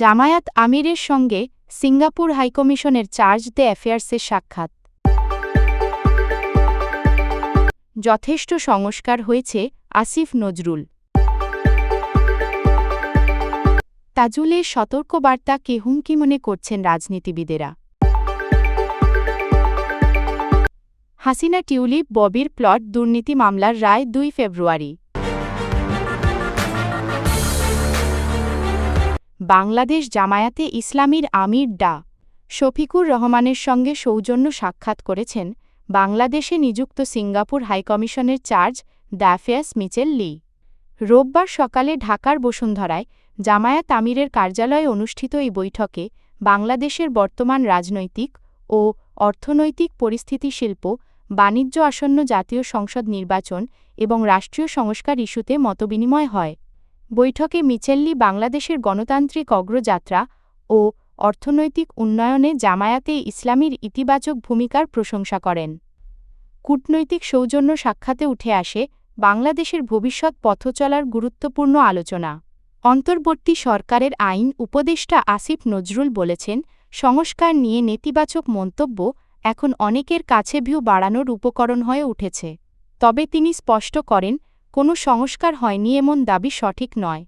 জামায়াত আমিরের সঙ্গে সিঙ্গাপুর হাইকমিশনের চার্জ দ্য অ্যাফেয়ার্সের সাক্ষাৎ। যথেষ্ট সংস্কার হয়েছে আসিফ নজরুল। তাজুলের সতর্কবার্তাকে হুমকি মনে করছেন রাজনীতিবিদেরা? হাসিনা টিউলিপ ববির প্লট দুর্নীতি মামলার রায় দুই ফেব্রুয়ারি। বাংলাদেশ জামায়াতে ইসলামীর আমির ডা. শফিকুর রহমানের সঙ্গে সৌজন্য সাক্ষাৎ করেছেন বাংলাদেশে নিযুক্ত সিঙ্গাপুর হাইকমিশনের চার্জ দ্যাফিয়াস মিচেল লি। রোববার সকালে ঢাকার বসুন্ধরায় জামায়াত আমিরের কার্যালয়ে অনুষ্ঠিত এই বৈঠকে বাংলাদেশের বর্তমান রাজনৈতিক ও অর্থনৈতিক পরিস্থিতি শিল্প, বাণিজ্য আসন্ন জাতীয় সংসদ নির্বাচন এবং রাষ্ট্রীয় সংস্কার ইস্যুতে মতবিনিময় হয়। বৈঠকে মিচেল্লি বাংলাদেশের গণতান্ত্রিক অগ্রযাত্রা ও অর্থনৈতিক উন্নয়নে জামায়াতে ইসলামীর ইতিবাচক ভূমিকার প্রশংসা করেন। কূটনৈতিক সৌজন্য সাক্ষাতে উঠে আসে বাংলাদেশের ভবিষ্যৎ পথচলার গুরুত্বপূর্ণ আলোচনা। অন্তর্বর্তী সরকারের আইন উপদেষ্টা আসিফ নজরুল বলেছেন, সংস্কার নিয়ে নেতিবাচক মন্তব্য এখন অনেকের কাছে ভিউ বাড়ানোর উপকরণ হয়ে উঠেছে। তবে তিনি স্পষ্ট করেন কোনো সংস্কার হয়নি এমন দাবি সঠিক নয়।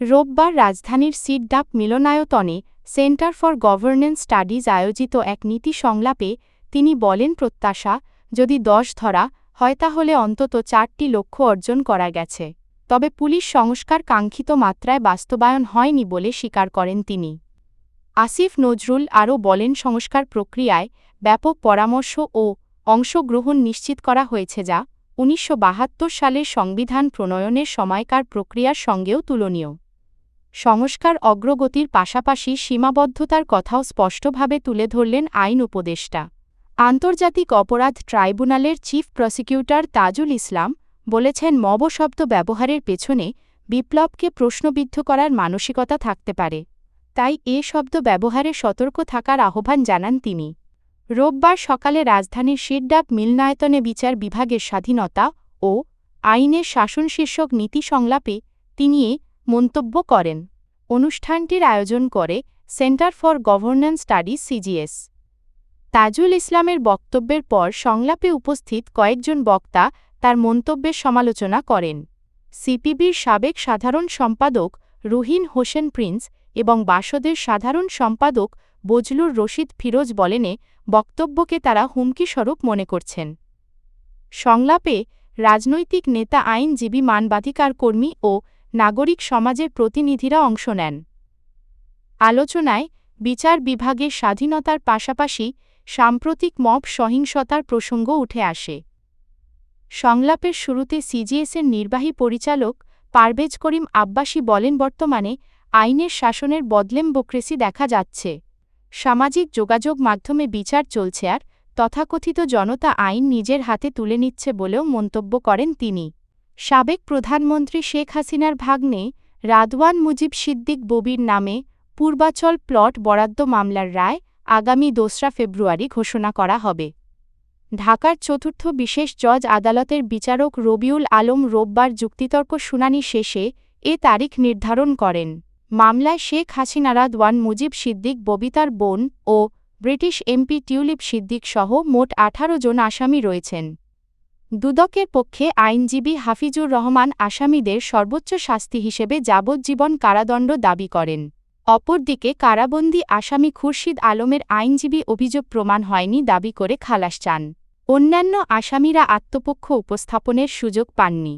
রোববার রাজধানীর সিডডাপ মিলনায়তনে সেন্টার ফর গভর্নেন্স স্টাডিজ আয়োজিত এক নীতি সংলাপে তিনি বলেন, প্রত্যাশা, যদি দশ ধরা হয় তাহলে অন্তত চারটি লক্ষ্য অর্জন করা গেছে। তবে পুলিশ সংস্কার কাঙ্ক্ষিত মাত্রায় বাস্তবায়ন হয়নি বলে স্বীকার করেন তিনি। আসিফ নজরুল আরও বলেন, সংস্কার প্রক্রিয়ায় ব্যাপক পরামর্শ ও অংশগ্রহণ নিশ্চিত করা হয়েছে যা উনিশশো সালের সংবিধান প্রণয়নের সময়কার প্রক্রিয়ার সঙ্গেও তুলনীয়। সংস্কার অগ্রগতির পাশাপাশি সীমাবদ্ধতার কথাও স্পষ্টভাবে তুলে ধরলেন আইন উপদেষ্টা। আন্তর্জাতিক অপরাধ ট্রাইব্যুনালের চিফ প্রসিকিউটর তাজুল ইসলাম বলেছেন মব শব্দ ব্যবহারের পেছনে বিপ্লবকে প্রশ্নবিদ্ধ করার মানসিকতা থাকতে পারে। তাই এ শব্দ ব্যবহারে সতর্ক থাকার আহ্বান জানান তিনি। রোববার সকালে রাজধানীর শিরডাক মিলনায়তনে বিচার বিভাগের স্বাধীনতা ও আইনের শাসন শীর্ষক নীতি সংলাপে তিনি এ মন্তব্য করেন। অনুষ্ঠানটির আয়োজন করে centre for governance studies CGS. Tajul ইসলামের বক্তব্যের পর সংলাপে উপস্থিত কয়েকজন বক্তা তার মন্তব্যের সমালোচনা করেন। সিপিবির সাবেক সাধারণ সম্পাদক রুহিন হোসেন প্রিন্স এবং বাসদের সাধারণ সম্পাদক বজলুর রশিদ ফিরোজ বলেনে বক্তব্যকে তারা হুমকিস্বরূপ মনে করছেন। সংলাপে রাজনৈতিক নেতা, আইনজীবী, মানবাধিকার কর্মী ও নাগরিক সমাজের প্রতিনিধিরা অংশ নেন। আলোচনায় বিচার বিভাগের স্বাধীনতার পাশাপাশি সাম্প্রতিক মব সহিংসতার প্রসঙ্গ উঠে আসে। সংলাপের শুরুতে সিজিএসের নির্বাহী পরিচালক পারভেজ করিম আব্বাসী বলেন, বর্তমানে আইনের শাসনের বদলেম বদলেমবোক্রেসি দেখা যাচ্ছে। সামাজিক যোগাযোগ মাধ্যমে বিচার চলছে আর তথাকথিত জনতা আইন নিজের হাতে তুলে নিচ্ছে বলেও মন্তব্য করেন তিনি। সাবেক প্রধানমন্ত্রী শেখ হাসিনার ভাগ্নে রাদওয়ান মুজিব সিদ্দিক ববির নামে পূর্বাচল প্লট বরাদ্দ মামলার রায় আগামী দোসরা ফেব্রুয়ারি ঘোষণা করা হবে। ঢাকার চতুর্থ বিশেষ জজ আদালতের বিচারক রবিউল আলম রোববার যুক্তিতর্ক শুনানি শেষে এ তারিখ নির্ধারণ করেন। মামলায় শেখ হাসিনা, রাদওয়ান মুজিব সিদ্দিক, ববিতার বোন ও ব্রিটিশ এমপি টিউলিপ সিদ্দিক সহ মোট আঠারো জন আসামি রয়েছেন। দুদকের পক্ষে আইনজীবী হাফিজুর রহমান আসামিদের সর্বোচ্চ শাস্তি হিসেবে যাবজ্জীবন কারাদণ্ড দাবি করেন। অপরদিকে কারাবন্দী আসামি খুরশিদ আলমের আইনজীবী অভিযোগ প্রমাণ হয়নি দাবি করে খালাস চান। অন্যান্য আসামিরা আত্মপক্ষ উপস্থাপনের সুযোগ পাননি।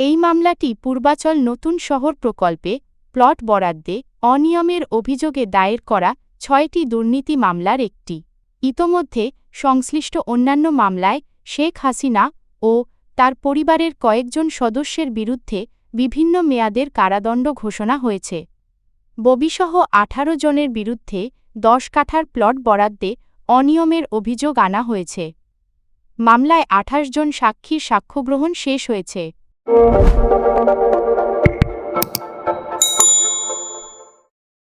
এই মামলাটি পূর্বাচল নতুন শহর প্রকল্পে প্লট বরাদ্দে অনিয়মের অভিযোগে দায়ের করা ছয়টি দুর্নীতি মামলার একটি। ইতোমধ্যে সংশ্লিষ্ট অন্যান্য মামলায় শেখ হাসিনা ও তার পরিবারের কয়েকজন সদস্যের বিরুদ্ধে বিভিন্ন মেয়াদের কারাদণ্ড ঘোষণা হয়েছে। ববিসহ আঠারো জনের বিরুদ্ধে দশ কাঠার প্লট বরাদ্দে অনিয়মের অভিযোগ আনা হয়েছে। মামলায় আঠাশ জন সাক্ষীর সাক্ষ্যগ্রহণ শেষ হয়েছে।